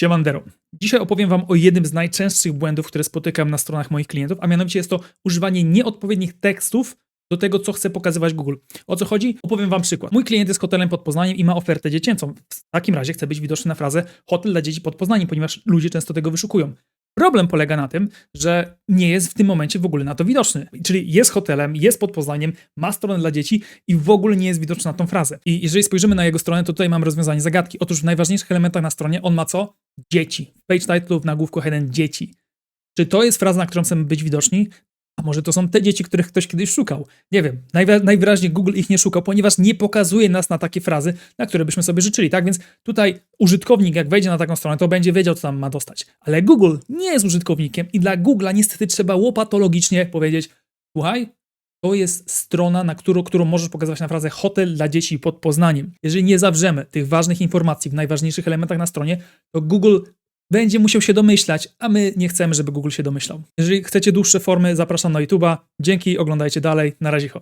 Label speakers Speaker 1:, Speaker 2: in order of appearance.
Speaker 1: Siemandero. Dzisiaj opowiem Wam o jednym z najczęstszych błędów, które spotykam na stronach moich klientów, a mianowicie jest to używanie nieodpowiednich tekstów do tego, co chce pokazywać Google. O co chodzi? Opowiem Wam przykład. Mój klient jest hotelem pod Poznaniem i ma ofertę dziecięcą. W takim razie chce być widoczny na frazę hotel dla dzieci pod Poznaniem, ponieważ ludzie często tego wyszukują. Problem polega na tym, że nie jest w tym momencie w ogóle na to widoczny. Czyli jest hotelem, jest pod Poznaniem, ma stronę dla dzieci i w ogóle nie jest widoczny na tą frazę. I jeżeli spojrzymy na jego stronę, to tutaj mam rozwiązanie zagadki. Otóż w najważniejszych elementach na stronie on ma co? Dzieci. W page title w nagłówku heading dzieci. Czy to jest fraza, na którą chcemy być widoczni? A może to są te dzieci, których ktoś kiedyś szukał? Nie wiem. Najwyraźniej Google ich nie szukał, ponieważ nie pokazuje nas na takie frazy, na które byśmy sobie życzyli, tak? Więc tutaj użytkownik, jak wejdzie na taką stronę, to będzie wiedział, co tam ma dostać. Ale Google nie jest użytkownikiem i dla Google'a niestety trzeba łopatologicznie powiedzieć, słuchaj, to jest strona, na którą, którą możesz pokazywać na frazę hotel dla dzieci pod Poznaniem. Jeżeli nie zawrzemy tych ważnych informacji w najważniejszych elementach na stronie, to Google będzie musiał się domyślać, a my nie chcemy, żeby Google się domyślał. Jeżeli chcecie dłuższe formy, zapraszam na YouTube'a. Dzięki, oglądajcie dalej. Na razie. ho.